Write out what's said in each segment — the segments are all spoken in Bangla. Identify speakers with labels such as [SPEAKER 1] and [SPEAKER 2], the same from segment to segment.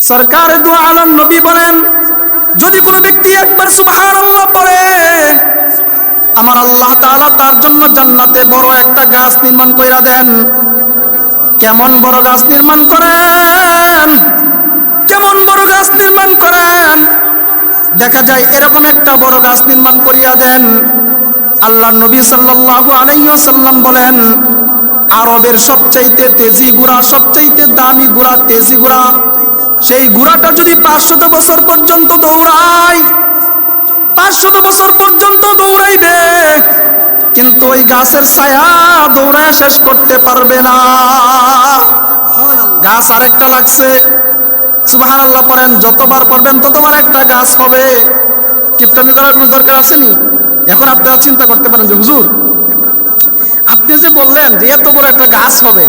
[SPEAKER 1] সরকার দু আলম নবী বলেন, যদি কোনো ব্যক্তি একবার সুবহানাল্লাহ পড়ে, আমার আল্লাহ তাআলা তার জন্য জান্নাতে বড় একটা গাছ নির্মাণ কইরা দেন। কেমন বড় গাছ নির্মাণ করেন? কেমন বড় গাছ নির্মাণ করেন? দেখা যায় এরকম একটা বড় গাছ নির্মাণ করিয়া দেন। আল্লাহ নবী সাল্লাল্লাহু আলাইহি ওয়াসাল্লাম বলেন, আরবের সবচাইতে তেজি গুড়া, সবচাইতে দামি গুড়া তেজি গুড়া সেই গুড়াটা যদি পাঁচশত বছর পর্যন্ত দৌড়ায়, পাঁচশত বছর পর্যন্ত দৌড়াইবে, কিন্তু ওই গাছের ছায়া দৌড়ায় শেষ করতে পারবে না। গাছ আরেকটা লাগছে। সুবাহান আল্লাহ পড়েন, যতবার পড়বেন ততবার একটা গাছ হবে। কিপটামি করার কোনো দরকার আসেনি? এখন আপনারা চিন্তা করতে পারেন যে, হুজুর, আপনি যে বললেন যে এত বড় একটা গাছ হবে,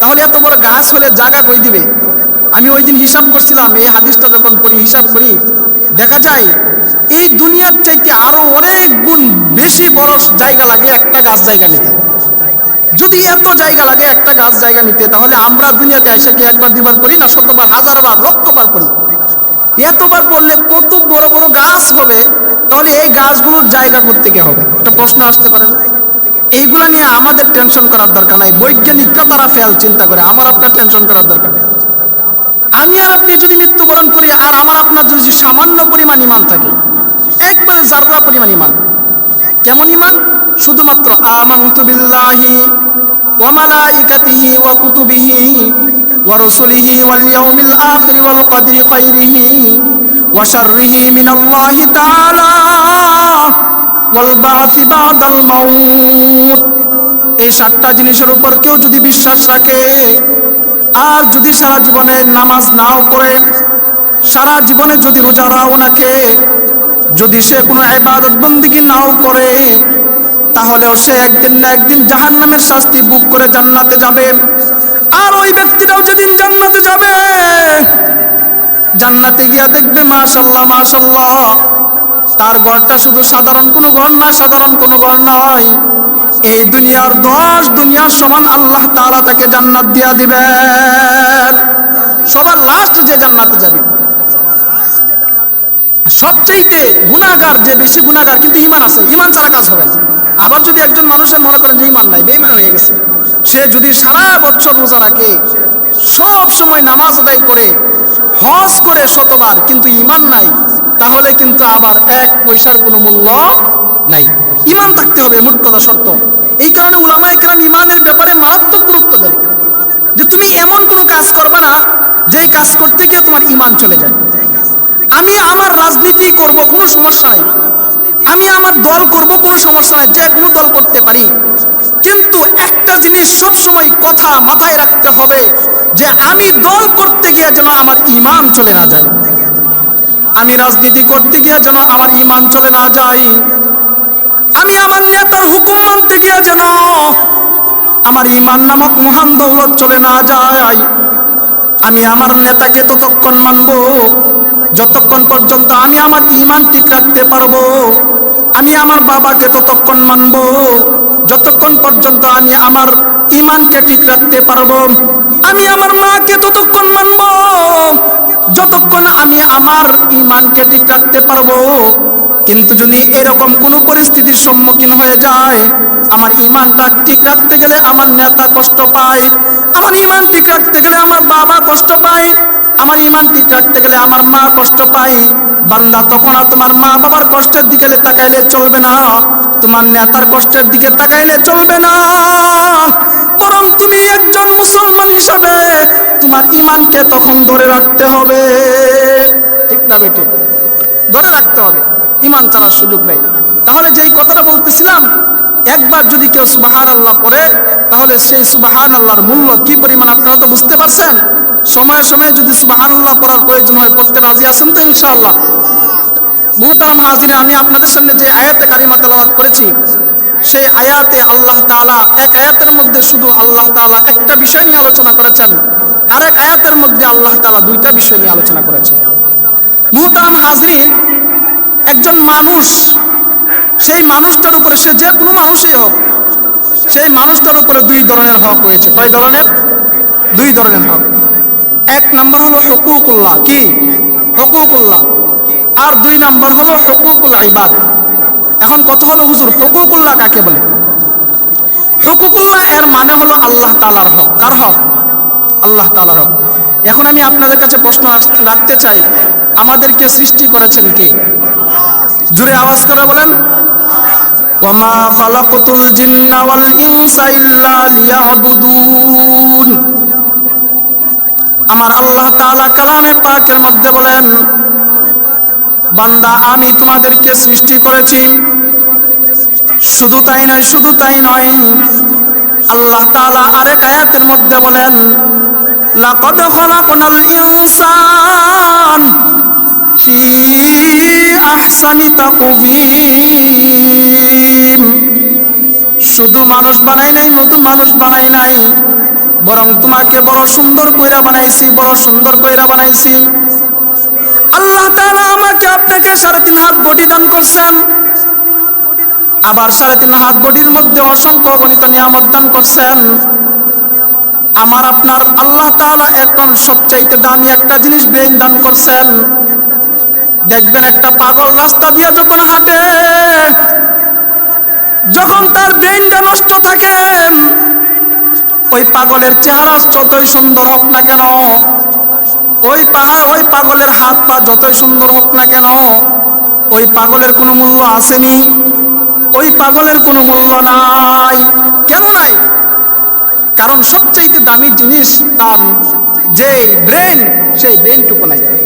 [SPEAKER 1] তাহলে এত বড় গাছ হলে জায়গা কই দিবে? আমি ওই দিন হিসাব করছিলাম, এই হাদিসটা যখন পড়ি, হিসাব করি, দেখা যায় এই দুনিয়ার চাইতে আরও অনেক গুণ বেশি বড় জায়গা লাগে একটা গাছ জায়গা নিতে। যদি এত জায়গা লাগে একটা গাছ জায়গা নিতে, তাহলে আমরা দুনিয়াতে এসে কি একবার দুবার পড়ি না শতবার হাজার বার লক্ষবার পড়ি এতবার পড়লে কত বড় বড় গাছ হবে, তাহলে এই গাছগুলোর জায়গা করতে গিয়ে হবে? একটা প্রশ্ন আসতে পারে? এইগুলা নিয়ে আমাদের টেনশন করার দরকার নাই। বৈজ্ঞানিকরা তারা ফেল চিন্তা করে। আমার আপনার টেনশন করার দরকার নেই। আমি আর আপনি যদি মৃত্যুবরণ করি আর আমার আপনার যদি সামান্য পরিমাণ ইমান থাকে, একবারে জাররা পরিমাণ ইমান কেমন ইমান শুধুমাত্র আমানতু বিল্লাহি ওয়া মালাইকাতিহি ওয়া কুতুবিহি ওয়া রাসূলিহি ওয়াল ইয়াউমিল আখির ওয়াল কদরি খাইরিহি ওয়া শাররিহি মিনাল্লাহি তাআলা ওয়াল বাআসি বাদাল মাউত এই সাতটা জিনিসের উপর কেউ যদি বিশ্বাস রাখে আর যদি সারা জীবনে নামাজ নাও পড়ে, সারা জীবনে যদি রোজা রাও নাকে যদি সে কোনো ইবাদত বন্দিগি নাও করে, তাহলেও সে একদিন না একদিন জাহান্নামের শাস্তি বুক করে জান্নাতে যাবে। আর ওই ব্যক্তিটাও যেদিন জান্নাতে যাবে, জান্নাতে গিয়া দেখবে মাশাল্লাহ মাশাল্লাহ তার ঘরটা শুধু সাধারণ কোনো ঘর নয় সাধারণ কোনো ঘর নয় এই দুনিয়ার দশ দুনিয়ার সমান আল্লাহ তাআলা তাকে জান্নাত দিয়া দিবেন। সবার লাস্ট যে জান্নাতে যাবে। সবচাইতে গুণাগার যে বেশি গুণাগার কিন্তু ইমান আছে ইমান ছাড়া কাজ হবে আবার যদি একজন মানুষের মনে করেন যে ইমান নাই বেইমান হয়ে গেছে। সে যদি সারা বছর রোজা রাখে, সব সময় নামাজ আদায় করে, হজ করে শতবার কিন্তু ইমান নাই, তাহলে কিন্তু আবার এক পয়সার কোনো মূল্য নাই। ইমান থাকতে হবে মোট কথা সত্য এই কারণে উলামা একরাম ইমানের ব্যাপারে মারাত্মক গুরুত্ব দেন। যে তুমি এমন কোনো কাজ করবে না, যেই কাজ করতে গিয়ে তোমার ইমান চলে যায়। আমি আমার রাজনীতি করব কোনো সমস্যা নাই। আমি আমার দল করব কোনো সমস্যা নাই, যে কোনো দল করতে পারি। কিন্তু একটা জিনিস সব সময় কথা মাথায় রাখতে হবে, যে আমি দল করতে গিয়ে যেন আমার ইমান চলে না যায়। আমি রাজনীতি করতে গিয়ে যেন আমার ইমান চলে না যায়। আমি আমার নেতার হুকুম মানতে গিয়ে যেন আমার ইমান নামক মহান দৌলত চলে না যায়। আমি আমার নেতাকে ততক্ষণ মানব, যতক্ষণ পর্যন্ত আমি আমার ইমান ঠিক রাখতে পারব, আমি আমার বাবাকে ততক্ষণ মানব, যতক্ষণ পর্যন্ত আমি আমার ইমানকে ঠিক রাখতে পারব, আমি আমার মাকে ততক্ষণ মানব, যতক্ষণ আমি আমার ইমানকে ঠিক রাখতে পারব। কিন্তু যদি এরকম কোনো পরিস্থিতির সম্মুখীন হয়ে যায় আমার ইমানটা ঠিক রাখতে গেলে আমার নেতা কষ্ট পায়, আমার ইমান ঠিক রাখতে গেলে আমার বাবা কষ্ট পায়, আমার ইমান ঠিক রাখতে গেলে আমার মা কষ্ট পায়, বান্দা তখন তোমার মা বাবার কষ্টের দিকে তাকাইলে চলবে না, তোমার নেতার কষ্টের দিকে তাকাইলে চলবে না। বরং তুমি একজন মুসলমান হিসাবে তোমার ইমানকে তখন ধরে রাখতে হবে। ঠিক না বেটে ধরে রাখতে হবে। ইমান ছাড়ার সুযোগ নেই। তাহলে যেই কথাটা বলতেছিলাম, একবার যদি কেউ সুবাহান আল্লাহ পড়ে তাহলে সেই সুবাহান আল্লাহর মূল্য কি পরিমাণ আপনারা তো বুঝতে পারছেন? সময়ে সময়ে যদি সুবাহান আল্লাহ পড়ার প্রয়োজন হয়, পড়তে রাজি আছেন তো ইনশাআল্লাহ? মুহতারাম হাজিরে আমি আপনাদের সামনে যে আয়াতে কারিমা তেলাওয়াত করেছি, সেই আয়াতে আল্লাহ তাআলা এক আয়াতের মধ্যে শুধু আল্লাহ তাআলা একটা বিষয় নিয়ে আলোচনা করেছেন আর এক আয়াতের মধ্যে আল্লাহ তাআলা দুইটা বিষয় নিয়ে আলোচনা করেছেন। মুহতারাম হাজরিন একজন মানুষ, সেই মানুষটার উপরে সে যে কোনো মানুষই হোক, সেই মানুষটার উপরে দুই ধরনের হক রয়েছে। কয় ধরনের? দুই ধরনের হক এক নাম্বার হলো হকুকুল্লাহ। কি? হকুকুল্লাহ। আর দুই নম্বর হলো হকুকুল ইবাদ। এখন কত হলো, হুজুর, হকুকুল্লাহ কাকে বলে? হকুকুল্লাহ এর মানে হলো আল্লাহ তালার হক। কার হক? আল্লাহ তালার হক। এখন আমি আপনাদের কাছে প্রশ্ন রাখতে চাই। আমাদেরকে সৃষ্টি করেছেন কে? জুড়ে আওয়াজ করে বলেন ওয়ামা খালাকতুল জিন্না ওয়াল ইনসা ইল্লা লিয়াবুদুন। আমার আল্লাহ তাআলা কালামে পাকের মধ্যে বলেন, বান্দা, আমি তোমাদেরকে সৃষ্টি করেছি। শুধু তাই নয়, শুধু তাই নয়। আল্লাহ তাআলা আরেক আয়াতের মধ্যে বলেন, লাকাদ খলাকনাল ইনসান। ফি আহসানি তাকওয়িম শুধু মানুষ বানাই নাই নতুন মানুষ বানাই নাই। বরং তোমাকে বড় সুন্দর কইরা বানাইছি, বড় সুন্দর কইরা বানাইছি। আল্লাহ তাআলা আমাকে আপনাকে সাড়ে তিন হাত বডি দান করছেন। আবার সাড়ে তিন হাত বডির মধ্যে অসংখ্য গণিত নিয়ামত দান করছেন। আমার আপনার আল্লাহ তাআলা এখন সবচাইতে দামি একটা জিনিস ব্রেন দান করছেন। দেখবেন একটা পাগল রাস্তা দিয়ে যখন হাঁটে, যখন তার ব্রেনটা নষ্ট থাকে, ওই পাগলের চেহারা যতই সুন্দর হোক না কেন, ওই পাহা ওই পাগলের হাত পা যতই সুন্দর হোক না কেন, ওই পাগলের কোনো মূল্য আসেনি। ওই পাগলের কোনো মূল্য নাই। কেন নাই? কারণ সবচাইতে দামি জিনিস তার যে ব্রেন, সেই ব্রেনটুকু নাই।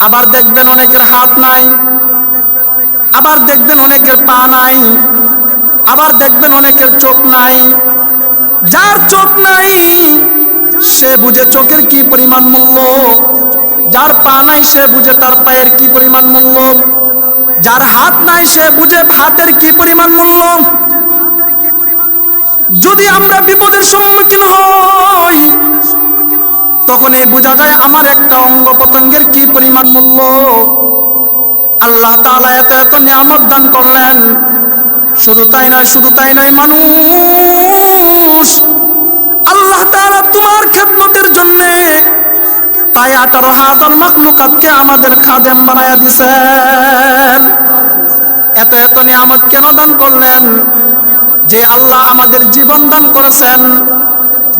[SPEAKER 1] আবার দেখবেন অনেকের হাত নাই। আবার দেখবেন অনেকের পা নাই। আবার দেখবেন অনেকের চোখ নাই। যার চোখ নাই, সে বুঝে চোখের কি পরিমাণ মূল্য। যার পা নাই, সে বুঝে তার পায়ের কি পরিমাণ মূল্য। যার হাত নাই, সে বুঝে হাতের কি পরিমাণ মূল্য। যদি আমরা বিপদের সম্মুখীন হই তখন এই বোঝা যায় আমার একটা অঙ্গ পতঙ্গের কি পরিমাণ মূল্য। আল্লাহ তাআলা এত এত নিয়ামত দান করলেন। শুধু তাই নয়, শুধু তাই নয়, মানুষ! আল্লাহ তাআলা তোমার খেদমতের জন্য প্রায় আঠারো হাজার মাকলুকাতকে আমাদের খাদেম বানায়া দিছেন এত এত নিয়ামত কেন দান করলেন। যে আল্লাহ আমাদের জীবন দান করেছেন।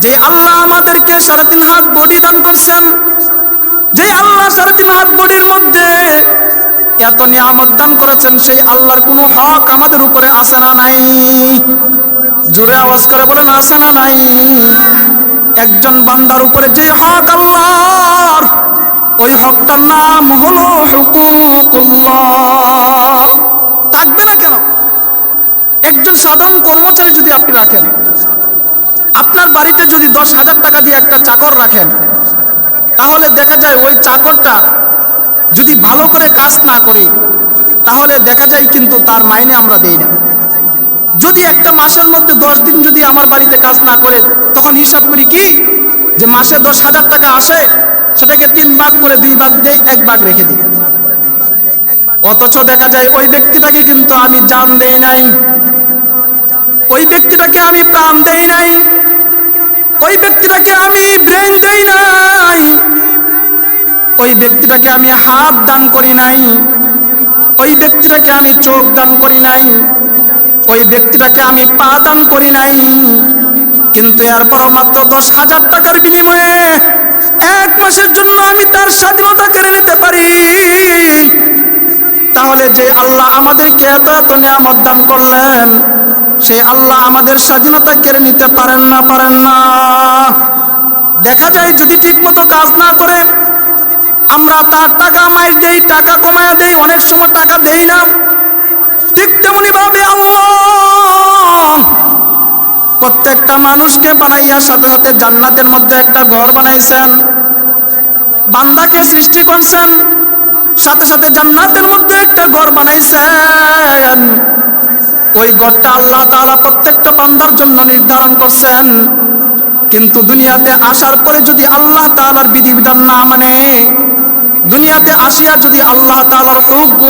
[SPEAKER 1] যে আল্লাহ আমাদেরকে সাড়ে তিন হাত বডি দান করছেন, যে আল্লাহ সাড়ে তিন হাত বডির মধ্যে এত নিয়ামত দান করেছেন, সেই আল্লাহর কোনো হক আমাদের উপরে আছে না নাই। জোরে আওয়াজ করে বলেন আছে না নাই। একজন বান্দার উপরে যে হক আল্লাহর, ওই হকটার নাম হলো হুকুকুল্লাহ থাকবে না কেন? একজন সাধারণ কর্মচারী যদি আপনি রাখেন আপনার বাড়িতে যদি দশ হাজার টাকা দিয়ে একটা চাকর রাখেন, তাহলে দেখা যায় ওই চাকরটা যদি ভালো করে কাজ না করে, তাহলে দেখা যায় কিন্তু তার মাইনে আমরা দেই না। যদি একটা মাসের মধ্যে দশ দিন যদি আমার বাড়িতে কাজ না করে, তখন হিসাব করি কি? যে মাসে দশ হাজার টাকা আসে, সেটাকে তিন ভাগ করে দুই ভাগ দেই এক ভাগ রেখে দিই। অথচ দেখা যায় ওই ব্যক্তিটাকে কিন্তু আমি জান দেই নাই। ওই ব্যক্তিটাকে আমি প্রাণ দেই নাই। ওই ব্যক্তিটাকে আমি ব্রেন দেই নাই। ওই ব্যক্তিটাকে আমি হাত দান করি নাই। ওই ব্যক্তিটাকে আমি চোখ দান করি নাই। ওই ব্যক্তিটাকে আমি পা দান করি নাই। কিন্তু এরপরও মাত্র দশ হাজার টাকার বিনিময়ে এক মাসের জন্য আমি তার স্বাধীনতা কেড়ে নিতে পারি। তাহলে যে আল্লাহ আমাদেরকে এত এত নিয়ামত দান করলেন সে আল্লাহ আমাদের স্বাধীনতা কেড়ে নিতে পারেন না পারেন না। দেখা যায় যদি ঠিক মতো কাজ না করে আমরা তার টাকা মাই দেই, টাকা কমায় দেই, অনেক সময় টাকা দেই না। ঠিক তেমনি ভাবে আল্লাহ প্রত্যেকটা মানুষকে বানাইয়া সাথে সাথে জান্নাতের মধ্যে একটা ঘর বানাইছেন। বান্দাকে সৃষ্টি করছেন, সাথে সাথে জান্নাতের মধ্যে একটা ঘর বানাইছেন। ওই ঘরটা আল্লাহ তাআলা প্রত্যেকটা বান্দার জন্য নির্ধারণ করছেন। কিন্তু দুনিয়াতে আসার পরে যদি আল্লাহ তালার বিধিবিধান না মানে দুনিয়াতে আসিয়া যদি আল্লাহ তাআলার হুক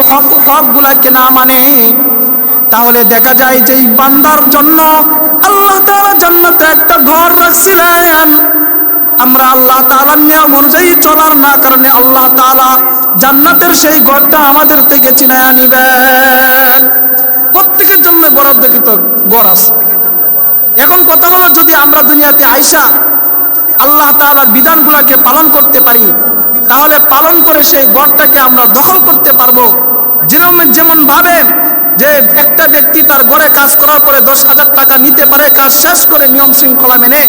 [SPEAKER 1] হকগুলাকে না মানে তাহলে দেখা যায় যে বান্দার জন্য আল্লাহ তাআলা জান্নাতে একটা ঘর রাখছিলেন আমরা আল্লাহ তাআলার নিয়ম অনুযায়ী চলার না কারণে আল্লাহ তাআলা জান্নাতের সেই ঘরটা আমাদের থেকে চিনায়া নিবেন। প্রত্যেকের জন্য বরাদ্দকৃত গড় আছে এখন কথা হলো, যদি আমরা দুনিয়াতে আইসা আল্লাহ তাআলার বিধানগুলোকে পালন করতে পারি, তাহলে পালন করে সেই গড়টাকে আমরা দখল করতে পারব। যেরকম যেমন ভাবে যে একটা ব্যক্তি তার গড়ে কাজ করার পরে দশ হাজার টাকা নিতে পারে, কাজ শেষ করে নিয়ম শৃঙ্খলা মেনে,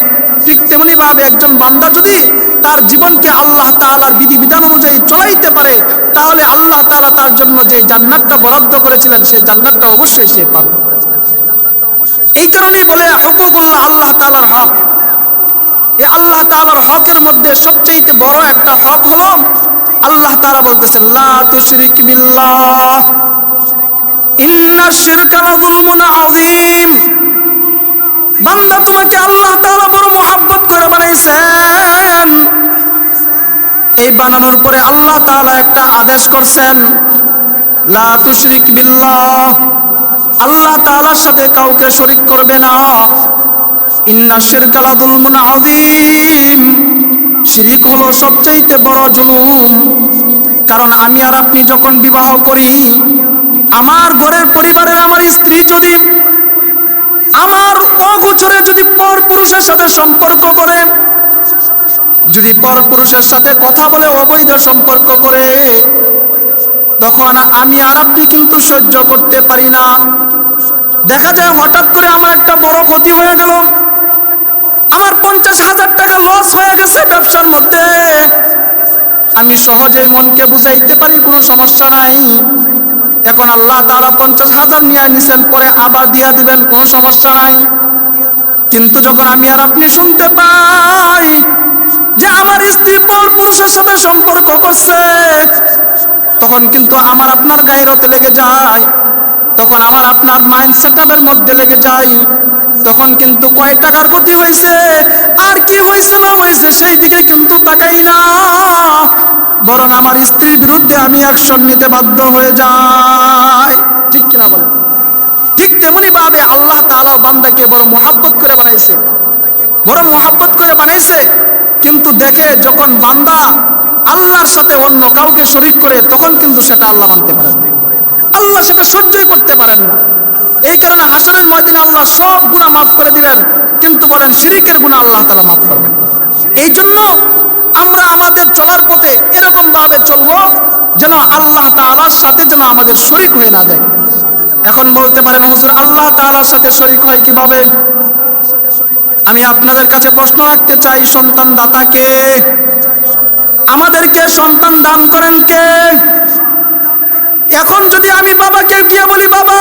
[SPEAKER 1] ঠিক তেমনি ভাবে একজন বান্দা যদি তার জীবনকে আল্লাহ তাআলার বিধিবিধান অনুযায়ী চলাইতে পারে, তাহলে আল্লাহ তালা তার জন্য যে জান্নাতটা বরাদ্দ করেছিলেন সেই জান্নাতটা অবশ্যই সে পাবে। এই কারণেই বলে হকুকুল্লাহ আল্লাহ তালার হক। এই আল্লাহ তাআলার হকের মধ্যে সবচেয়ে বড় একটা হক হলো, আল্লাহ তাআলা বলতেছেন, লা বিল্লাহ। বান্দা তোমাকে আল্লাহ তাআলা বড় মোহাব্বত করে বানাইছেন। এই বানানোর পরে আল্লাহ তাআলা একটা আদেশ করছেন, লা তুশরিক বিল্লাহ। আল্লাহ তাআলার সাথে কাউকে শরীক করবে না। ইন্না শিরকা লাযুলমুন আযীম। শিরিক হলো সবচেয়ে বড় জুলুম। কারণ আমি আর আপনি যখন বিবাহ করি, আমার ঘরের পরিবারের আমার স্ত্রী যদি আমার অগোচরে যদি পর পুরুষের সাথে সম্পর্ক করে, যদি পর পুরুষের সাথে কথা বলে, অবৈধ সম্পর্ক করে, তখন আমি আর আপনি কিন্তু সহ্য করতে পারি না। দেখা যায় হঠাৎ করে আমার একটা বড় ক্ষতি হয়ে গেল। আমার পঞ্চাশ হাজার টাকা লস হয়ে গেছে ব্যবসার মধ্যে। আমি সহজেই মনকে বুঝাইতে পারি, কোনো সমস্যা নাই। এখন আল্লাহ তারা পঞ্চাশ হাজার নিয়ে নিছেন পরে আবার দিয়ে দিবেন, কোনো সমস্যা নাই। কিন্তু যখন আমি আর আপনি শুনতে পাই যে আমার স্ত্রী পর পুরুষের সাথে সম্পর্ক করছে, তখন কিন্তু আমার আপনার গায়েরতে লেগে যায়, তখন আমার আপনার মাইন্ড সেটআপের মধ্যে লেগে যায়। তখন কিন্তু কয় টাকার ক্ষতি হয়েছে। আর কি হয়েছে না হয়েছে, সেই দিকে কিন্তু তাকাই না। বরং আমার স্ত্রীর বিরুদ্ধে আমি অ্যাকশন নিতে বাধ্য হয়ে যাই। ঠিক কিনা বলে? ঠিক তেমনি ভাবে আল্লাহ তাআলা বান্দাকে বড় মোহাব্বত করে বানাইছে। বড় মোহাব্বত করে বানাইছে। কিন্তু দেখে যখন বান্দা আল্লাহর সাথে অন্য কাউকে শরিক করে, তখন কিন্তু সেটা আল্লাহ মানতে পারেন না। আল্লাহ সেটা সহ্যই করতে পারেন না। এই কারণে হাসরের ময়দিনে আল্লাহ সব গুণা মাফ করে দিবেন। কিন্তু বলেন, শিরিকের গুণা আল্লাহ তালা মাফ করবেন। এই জন্য আমরা আমাদের চলার পথে এরকম ভাবে চলবো যেন আল্লাহ তাআলার সাথে যেন আমাদের শরিক হয়ে না যায়। এখন বলতে পারেন, হুজুর, আল্লাহ তাআলার সাথে শরিক হয় কীভাবে? আমি আপনাদের কাছে প্রশ্ন রাখতে চাই সন্তান দাতাকে আমাদেরকে সন্তান দান করেন কে? এখন যদি আমি বাবাকে গিয়ে বলি, বাবা,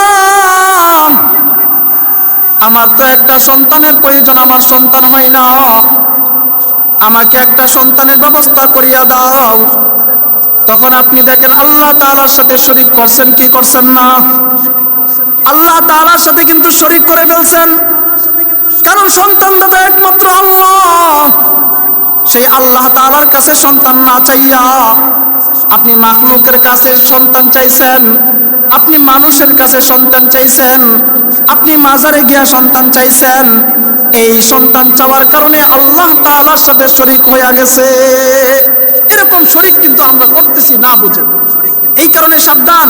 [SPEAKER 1] আমার তো একটা সন্তানের প্রয়োজন, আমার সন্তান হয় না। আমাকে একটা সন্তানের ব্যবস্থা করিয়া দাও। তখন আপনি দেখেন আল্লাহ তাআলার সাথে শরিক করছেন, কি করছেন না? আল্লাহ তাআলার সাথে কিন্তু শরিক করে ফেলছেন। কারণ সন্তান দাদা একমাত্র আল্লাহ। সেই আল্লাহ তাআলার কাছে সন্তান না চাইয়া আপনি মাখলুকের কাছে সন্তান চাইছেন, আপনি মানুষের কাছে সন্তান চাইছেন, আপনি মাজারে গিয়া সন্তান চাইছেন, এই সন্তান চাওয়ার কারণে আল্লাহ তাআলার সাথে শরিক হয়ে গেছে। এরকম শরিক কিন্তু আমরা করতেছি না বুঝে। এই কারণে সাবধান।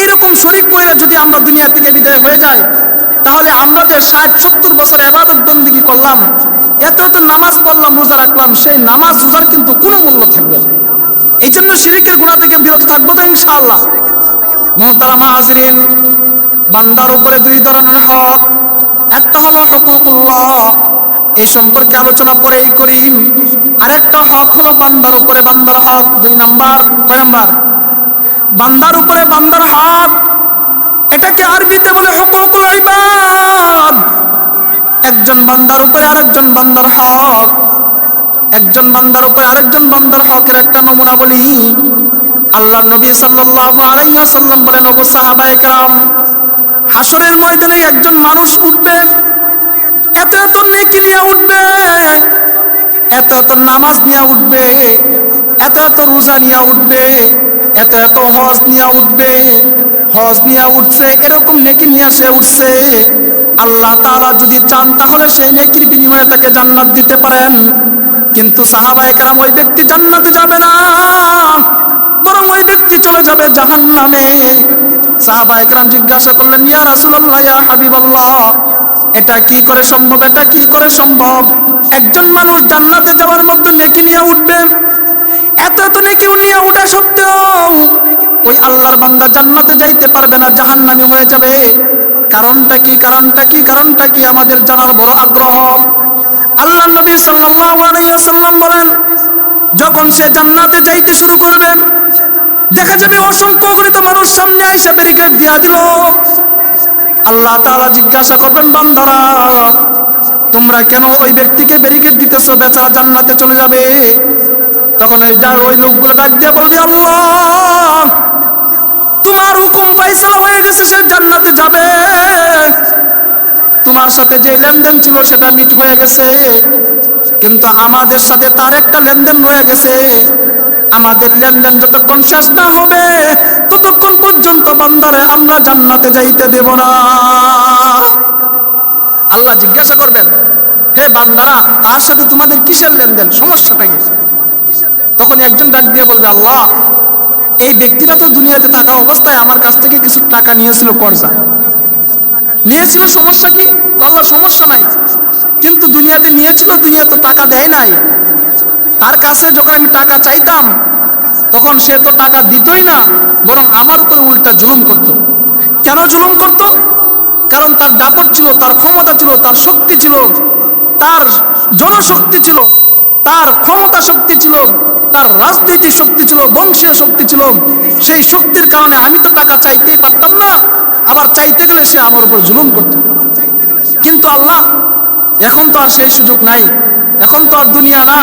[SPEAKER 1] এইরকম শরিক করে যদি আমরা দুনিয়া থেকে বিদায় হয়ে যাই, তাহলে আমরা যে ষাট, সত্তর বছর এবাদত বন্দিগি করলাম। এত এত নামাজ পড়লাম, রোজা রাখলাম, সেই নামাজ, রোজার কিন্তু কোনো মূল্য থাকবে না। এই জন্য শিরিকের গুণা থেকে বিরত থাকব তো ইনশাআল্লাহ। মোহতারামা হাজরিন বান্দার উপরে দুই ধরনের হক একটা হলো হকুকুল্লাহ এই সম্পর্কে আলোচনা পরেই করি। আরেকটা হক হলো বান্দার উপরে বান্দার হক দুই নাম্বার, কয় নাম্বার? বান্দার উপরে বান্দার হক এটাকে আরবিতে বলে হকুকুল ইবাদ একজন বান্দার উপরে আরেকজন বান্দার হক। একজন বান্দার উপরে আরেকজন বান্দার হকের একটা নমুনা বলি। আল্লাহ নবী সাল্লাল্লাহু আলাইহি ওয়াসাল্লাম বলেন, ওগো সাহাবায়ে হাসরের ময়দানে একজন মানুষ উঠবে, এত এত নেকি নিয়ে উঠবে, এত এত নামাজ নিয়ে উঠবে, এত এত রোজা নিয়ে উঠবে, এত এত হজ নিয়ে উঠবে, হজ নিয়ে উঠছে এরকম নেকি নিয়ে সে উঠছে? আল্লাহ তাআলা যদি চান, তাহলে সেই নেকির বিনিময়ে তাকে জান্নাত দিতে পারেন। কিন্তু সাহাবা একরাম ওই ব্যক্তি জান্নাতে যাবে না। বরং ওই ব্যক্তি চলে যাবে জাহান নামে সাহাবা একরাম জিজ্ঞাসা করলেন, ইয়া রাসূলুল্লাহ, ইয়া হাবিবাল্লাহ, এটা কি করে সম্ভব, এটা কি করে সম্ভব? একজন মানুষ জান্নাতে যাওয়ার মধ্যে নেকি নিয়ে উঠবে। এত এত নেকি নিয়ে উঠা সত্ত্বেও ওই আল্লাহর বান্দা জান্নাতে যাইতে পারবে না, জাহান্নামী হয়ে যাবে। কারণটা কি কারণটা কি কারণটা কি আমাদের জানার বড় আগ্রহ আল্লাহ নবী ওয়াসাল্লাম বলেন, যখন সে জান্নাতে যাইতে শুরু করবেন দেখা যাবে অসংখ্য অগণিত মানুষ সামনে আইসা ব্যারিকেড দিয়া দিল। আল্লাহ তাআলা জিজ্ঞাসা করবেন, বান্দারা, তোমরা কেন ওই ব্যক্তিকে ব্যারিকেড দিতেছো? বেচারা জান্নাতে চলে যাবে। তখন ওই ওই লোকগুলো ডাক দিয়ে বলবি, আল্লাহ তোমার হুকুম হয়ে গেছে, সে জান্নাতে যাবে। তোমার সাথে যে লেনদেন ছিল, সেটা মিট হয়ে গেছে। কিন্তু আমাদের সাথে তার একটা লেনদেন রয়ে গেছে। আমাদের লেনদেন যতক্ষণ শেষ না হবে, ততক্ষণ পর্যন্ত বান্দারে আমরা জান্নাতে যাইতে দেব না। আল্লাহ জিজ্ঞাসা করবেন, হে বান্দারা, তার সাথে তোমাদের কিসের লেনদেন? সমস্যাটা কি? তখন একজন ডাক দিয়ে বলবে, আল্লাহ এই ব্যক্তিটা তো দুনিয়াতে থাকা অবস্থায় আমার কাছ থেকে কিছু টাকা নিয়েছিল কর্জা। নিয়েছিল সমস্যা কি? আল্লাহ সমস্যা নাই। কিন্তু দুনিয়াতে নিয়েছিল, দুনিয়া তো টাকা দেয় নাই। তার কাছে যখন আমি টাকা চাইতাম, তখন সে তো টাকা দিতই না, বরং আমার উপরে উল্টা জুলুম করত। কেন জুলুম করত? কারণ তার দাপট ছিল, তার ক্ষমতা ছিল, তার শক্তি ছিল, তার জনশক্তি ছিল, তার ক্ষমতা শক্তি ছিল। তার রাজনৈতিক শক্তি ছিল বংশীয় শক্তি ছিল, সেই শক্তির কারণে আমি তো টাকা চাইতেই পারতাম না। আবার চাইতে গেলে সে আমার উপর জুলুম করত। কিন্তু আল্লাহ, এখন তো আর সেই সুযোগ নাই। এখন তো আর দুনিয়া না।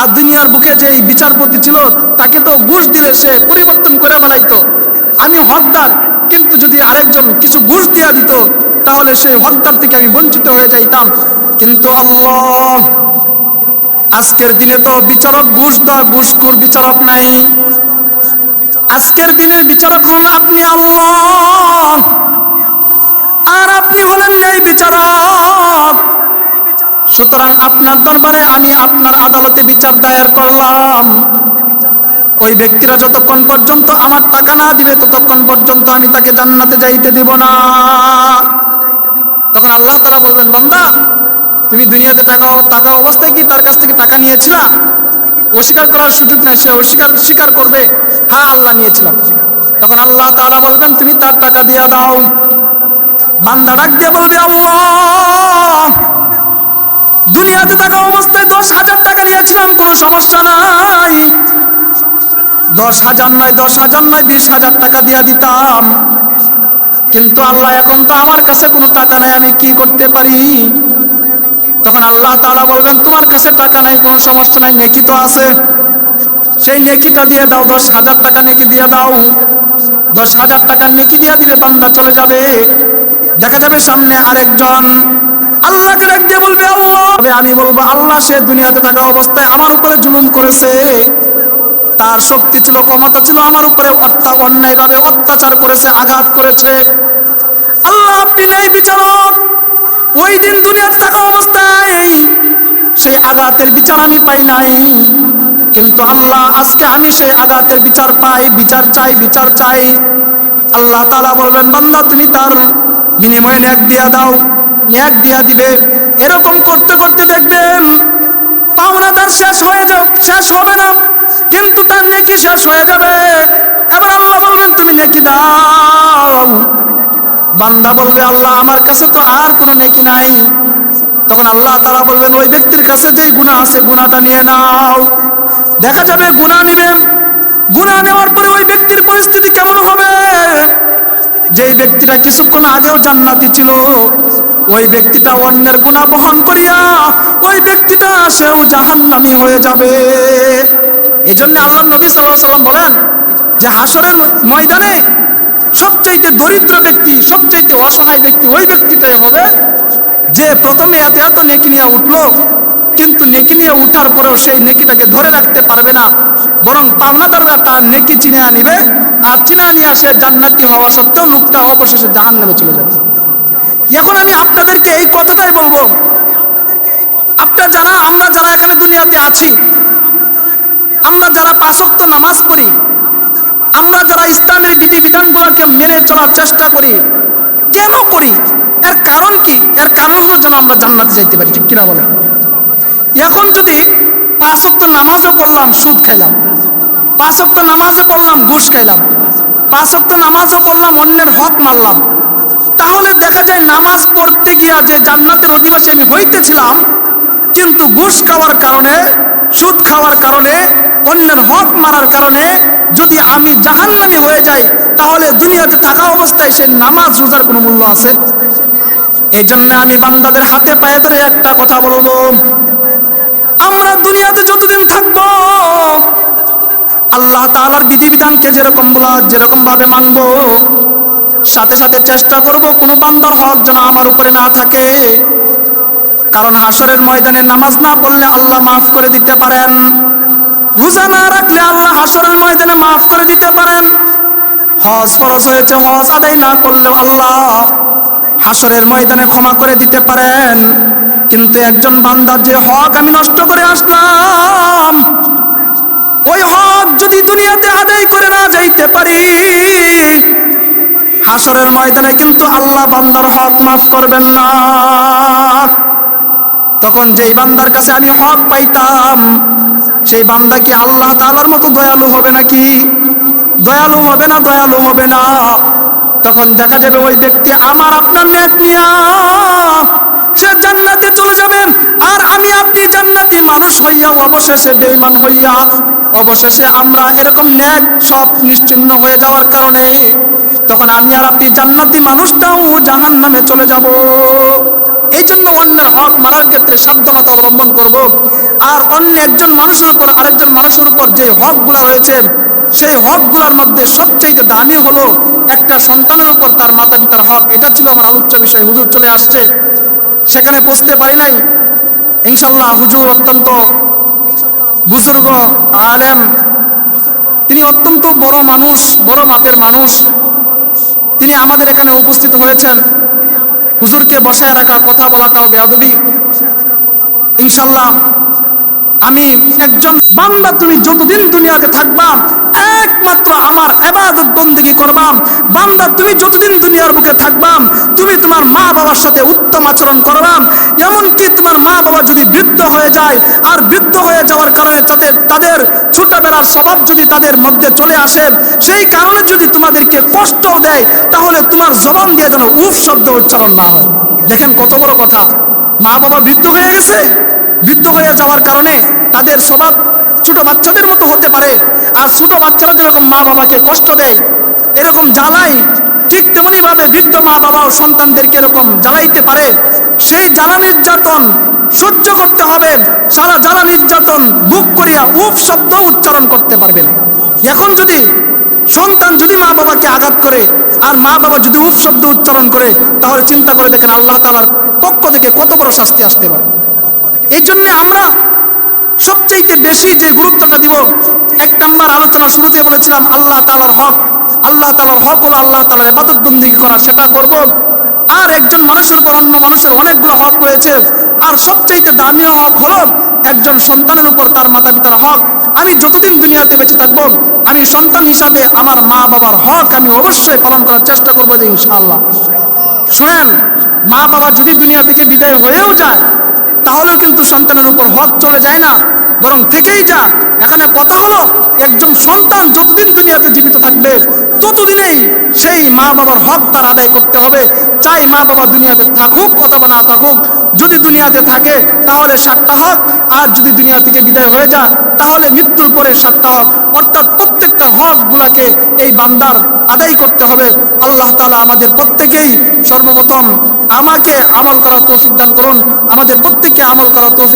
[SPEAKER 1] আর দুনিয়ার বুকে যে এই বিচারপতি ছিল, তাকে তো ঘুষ দিলে সে পরিবর্তন করে ফেলাইতো আমি হকদার, কিন্তু যদি আরেকজন কিছু ঘুষ দিয়া দিত, তাহলে সেই হকদার থেকে আমি বঞ্চিত হয়ে যাইতাম। কিন্তু আল্লাহ আজকের দিনে তো বিচারক ঘুষ দেওয়া ঘুষখোর বিচারক নাই। আজকের দিনের বিচারক হলেন আপনি আল্লাহ আর আপনি হলেন এই বিচারক, সুতরাং আপনার দরবারে আমি আপনার আদালতে বিচার দায়ের করলাম। ওই ব্যক্তিরা যতক্ষণ পর্যন্ত আমার টাকা না দিবে, ততক্ষণ পর্যন্ত আমি তাকে জান্নাতে যাইতে দিব না। তখন আল্লাহ তালা বলবেন, বান্দা তুমি দুনিয়াতে টাকা টাকা অবস্থায় কি তার কাছ থেকে টাকা নিয়েছিলা? অস্বীকার করার সুযোগ নাই, সে অস্বীকার স্বীকার করবে। হ্যাঁ আল্লাহ নিয়েছিলাম। তখন আল্লাহ তাআলা বলবেন তুমি তার টাকা দিয়ে দাও। বান্দা ডাক দিয়ে বলবে আল্লাহ, দুনিয়াতে থাকা অবস্থায় দশ হাজার টাকা নিয়েছিলাম, কোনো সমস্যা নাই। দশ হাজার নয়, দশ হাজার নয়, বিশ হাজার টাকা দিয়ে দিতাম। কিন্তু আল্লাহ এখন তো আমার কাছে কোনো টাকা নাই, আমি কি করতে পারি? তখন আল্লাহ তাআলা বলবেন, তোমার কাছে টাকা নাই কোনো সমস্যা নাই, নেকি তো আছে। সেই নেকিটা দিয়ে দাও, দশ হাজার টাকা নেকি দিয়ে দাও। দশ হাজার টাকা নেকি দিয়ে দিলে বান্দা চলে যাবে। দেখা যাবে সামনে আরেকজন আল্লাহকে ডাক দিয়ে বলবে আল্লাহ আমি বলব, আল্লাহ সে দুনিয়াতে থাকা অবস্থায় আমার উপরে জুলুম করেছে। তার শক্তি ছিল, ক্ষমতা ছিল, আমার উপরে অন্যায়ভাবে অত্যাচার করেছে, আঘাত করেছে। আল্লাহ আপনি ন্যায় বিচারক। ওই দিন দুনিয়াতে থাকা অবস্থায় সেই আঘাতের বিচার আমি পাই নাই। কিন্তু আল্লাহ আজকে আমি সেই আঘাতের বিচার পাই, বিচার চাই বিচার চাই। আল্লাহ তালা বলবেন, বান্দা, তুমি তার বিনিময়ে ন্যাক দিয়া দাও, ন্যাক দিয়া দিবে। এরকম করতে করতে দেখবেন পাওনাদার শেষ হয়ে যাও শেষ হবে না। কিন্তু তার নেকি শেষ হয়ে যাবে। এবার আল্লাহ বলবেন, তুমি নেকি দাও? বান্দা বলবে আল্লাহ আমার কাছে তো আর কোনো নেকি নাই। তখন আল্লাহ তারা বলবেন ওই ব্যক্তির কাছে যেই গুণা আছে গুণাটা নিয়ে নাও। দেখা যাবে গুণা নিবেন গুণা নেওয়ার পরে ওই ব্যক্তির পরিস্থিতি কেমন হবে? যেই ব্যক্তিটা কিছুক্ষণ আগেও জান্নাতি ছিল, ওই ব্যক্তিটা অন্যের গুণা বহন করিয়া, ওই ব্যক্তিটা সেও জাহান্নামি হয়ে যাবে। এই জন্য আল্লাহ নবী সাল্লাহ সাল্লাম বলেন যে হাসরের ময়দানে সবচাইতে দরিদ্র ব্যক্তি, সবচাইতে অসহায় ব্যক্তি, ওই ব্যক্তিটাই হবে যে প্রথমে এত এত নেকি নিয়ে উঠল, কিন্তু নেকি নিয়ে উঠার পরেও সেই নেকিটাকে ধরে রাখতে পারবে না। বরং পাওনাদাররা তার নেকি চিনে আনিবে আর চিনে নিয়ে আসে জান্নাতি হওয়া সত্ত্বেও লোকটা অবশেষে জাহান নামে চলে যাবে। এখন আমি আপনাদেরকে এই কথাটাই বলব। আপনারা যারা, আমরা যারা এখানে দুনিয়াতে আছি, আমরা যারা পাঁচক্ত নামাজ পড়ি আমরা যারা ইসলামের বিধিবিধানগুলোকে মেনে চলার চেষ্টা করি, কেন করি? এর কারণ কি? এর কারণ হলো যেন আমরা জান্নাতে যাইতে পারি, ঠিক কিনা বলে এখন যদি পাঁচ নামাজও পড়লাম সুদ খাইলাম। পাঁচ নামাজও পড়লাম, ঘুষ খাইলাম। পাঁচ নামাজও পড়লাম, অন্যের হক মারলাম তাহলে দেখা যায় নামাজ পড়তে গিয়া যে জান্নাতের অধিবাসী আমি হইতেছিলাম, কিন্তু ঘুষ খাওয়ার কারণে, সুদ খাওয়ার কারণে, অন্যের হক মারার কারণে যদি আমি জাহান্নামি হয়ে যাই, তাহলে দুনিয়াতে থাকা অবস্থায় সে নামাজ রোজার কোনো মূল্য আছে? এই জন্য আমি বান্দাদের হাতে পায়ে ধরে একটা কথা বলব। আমরা দুনিয়াতে যতদিন থাকব, আল্লাহ তাআলার বিধিবিধানকে যেরকম বলা যেরকম ভাবে মানবো, সাথে সাথে চেষ্টা করব কোনো বান্দার হক যেন আমার উপরে না থাকে। কারণ হাসরের ময়দানে নামাজ না পড়লে আল্লাহ মাফ করে দিতে পারেন। রোজা না রাখলে আল্লাহ হাসরের ময়দানে মাফ করে দিতে পারেন। হজ ফরজ হয়েছে, হজ আদায় না করলেও আল্লাহ হাসরের ময়দানে ক্ষমা করে দিতে পারেন। কিন্তু একজন বান্দার যে হক আমি নষ্ট করে আসলাম, ওই হক যদি দুনিয়াতে আদায় করে না যাইতে পারি, হাসরের ময়দানে কিন্তু আল্লাহ বান্দার হক মাফ করবেন না। তখন যেই বান্দার কাছে আমি হক পাইতাম সেই বান্দা কি আল্লাহ তালার মতো দয়ালু হবে নাকি? দয়ালু হবে না, দয়ালু হবে না? তখন দেখা যাবে ওই ব্যক্তি আমার আপনার নেক নিয়া। সে জান্নাতে চলে যাবে আর আমি আপনি জান্নাতি মানুষ হইয়া অবশেষে বেঈমান হইয়া, অবশেষে আমরা এরকম নেক সব নিশ্চিন্ন হয়ে যাওয়ার কারণে তখন আমি আর আপনি জান্নাতি মানুষটাও জাহান নামে চলে যাব। এই জন্য অন্যের হক মারার ক্ষেত্রে সাবধানতা অবলম্বন করব আর অন্য একজন মানুষের উপর, আরেকজন মানুষের উপর যে হকগুলা রয়েছে, সেই হকগুলোর মধ্যে সবচেয়ে দামি হলো একটা সন্তানের উপর তার মাতা পিতার হক। এটা ছিল আমার আলোচ্য বিষয়। হুজুর চলে আসছে। সেখানে পৌঁছতে পারি নাই। ইনশাল্লাহ হুজুর অত্যন্ত বুজুর্গ, আলেম। তিনি অত্যন্ত বড় মানুষ, বড় মাপের মানুষ। তিনি আমাদের এখানে উপস্থিত হয়েছেন। হুজুরকে বসায় রাখা কথা বলাটাও বেয়াদবি। ইনশাল্লাহ আমি একজন বান্দা, তুমি যতদিন দুনিয়াতে থাকবা, একমাত্র আমার এবাদত বন্দেগি করবাম বান্দা, তুমি যতদিন দুনিয়ার বুকে থাকবাম তুমি তোমার মা বাবার সাথে উত্তম আচরণ করবাম এমনকি তোমার মা বাবা যদি বৃদ্ধ হয়ে যায়, আর বৃদ্ধ হয়ে যাওয়ার কারণে তাদের তাদের ছোটবেলার স্বভাব যদি তাদের মধ্যে চলে আসে, সেই কারণে যদি তোমাদেরকে কষ্ট দেয়, তাহলে তোমার জবান দিয়ে যেন উফ শব্দ উচ্চারণ না হয়। দেখেন কত বড় কথা। মা বাবা বৃদ্ধ হয়ে গেছে বৃদ্ধ হয়ে যাওয়ার কারণে তাদের স্বভাব ছোট বাচ্চাদের মতো হতে পারে। আর ছোট বাচ্চারা যেরকম মা বাবাকে কষ্ট দেয়, এরকম জ্বালাই ঠিক তেমনি ভাবে বৃদ্ধ মা বাবাও সন্তানদেরকে এরকম জ্বালাইতে পারে। সেই জ্বালা নির্যাতন সহ্য করতে হবে, সারা জ্বালা নির্যাতন বুক করিয়া উফ শব্দ উচ্চারণ করতে পারবে না। এখন যদি সন্তান যদি মা বাবাকে আঘাত করে আর মা বাবা যদি উপ শব্দ উচ্চারণ করে, তাহলে চিন্তা করে দেখেন আল্লাহ তালার পক্ষ থেকে কত বড় শাস্তি আসতে পারে। এই জন্য আমরা সবচাইতে বেশি যে গুরুত্বটা দিব, এক নাম্বার আলোচনা শুরুতে বলেছিলাম, আল্লাহ তালার হক, আল্লাহ তালার হক হলো আল্লাহ তালার এবাদত বন্দি করা সেটা করব। আর একজন মানুষের উপর অন্য মানুষের অনেকগুলো হক রয়েছে। আর সবচাইতে দামি হক হলো একজন সন্তানের উপর তার মাতা পিতার হক। আমি যতদিন দুনিয়াতে বেঁচে থাকব, আমি সন্তান হিসাবে আমার মা বাবার হক আমি অবশ্যই পালন করার চেষ্টা করব যে ইনশাআল্লাহ। শুনেন মা বাবা যদি দুনিয়া থেকে বিদায় হয়েও যায় তাহলেও কিন্তু সন্তানের উপর হক চলে যায় না। বরং থেকেই যা। এখানে কথা হলো, একজন সন্তান যতদিন দুনিয়াতে জীবিত থাকবে, ততদিনেই সেই মা বাবার হক তার আদায় করতে হবে। চাই মা বাবা দুনিয়াতে থাকুক অথবা না থাকুক। যদি দুনিয়াতে থাকে, তাহলে সাতটা হক। আর যদি দুনিয়া থেকে বিদায় হয়ে যায় তাহলে মৃত্যুর পরে সাতটা হক। অর্থাৎ প্রত্যেকটা হক গুলাকে এই বান্দার আদায় করতে হবে। আল্লাহ তালা আমাদের প্রত্যেকেই সর্বপ্রথম আমাকে আমল করার তৌফিক দান করুন। আমাদের প্রত্যেককে আমল করার তৌফিক